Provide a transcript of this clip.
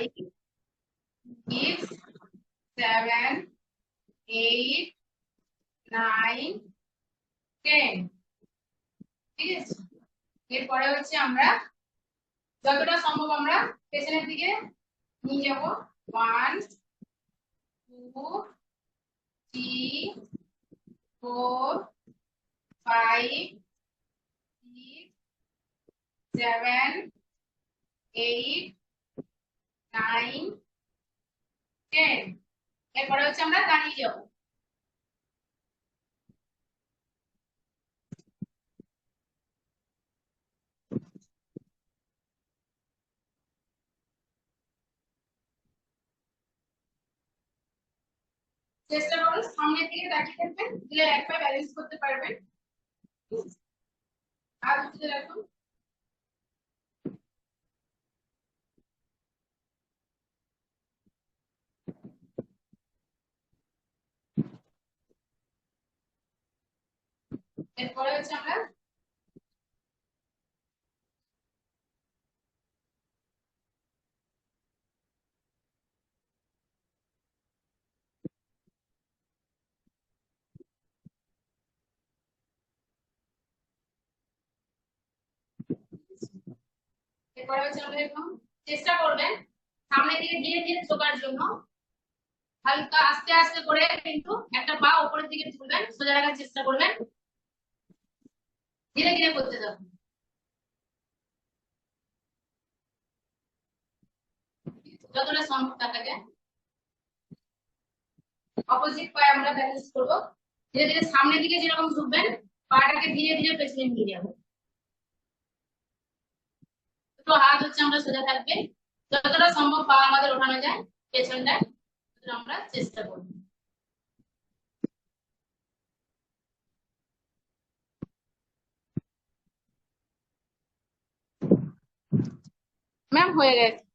Five six seven eight nine ten ঠিক আছে? এরপরে হচ্ছে আমরা যতটা সম্ভব আমরা পেছনের দিকে নিয়ে যাব। One two three four five six seven eight nine ten এরপরে হচ্ছে আমরা দাঁড়িয়ে যাব। চেষ্টা করুন সামনের দিকে তাকিয়ে থাকবেন, দিলে এক পা ব্যালেন্স করতে পারবেন। আর উঠতে রাখুন। এরপরে হচ্ছে আমরা এরপরে হচ্ছে আমরা এরকম চেষ্টা করবেন সামনের দিকে ধীরে ধীরে ঝোকার জন্য। হালকা আস্তে আস্তে করে কিন্তু একটা পা উপরের দিকে তুলবেন সোজা রাখার চেষ্টা করবেন। ধীরে ধীরে করতে যাবেন যতটা সম্ভব থাকে অপোজিট পায়ে আমরা ব্যালেন্স করব। ধীরে ধীরে সামনের দিকে যেরকম ঝুঁকবেন, পাটাকে ধীরে ধীরে পেছনে নিয়ে যাব। দুটো হাত হচ্ছে আমরা সোজা থাকবে। যতটা সম্ভব পা আমাদের ওঠানো যায় পেছনটায় ততটা আমরা চেষ্টা করব। buen jueves.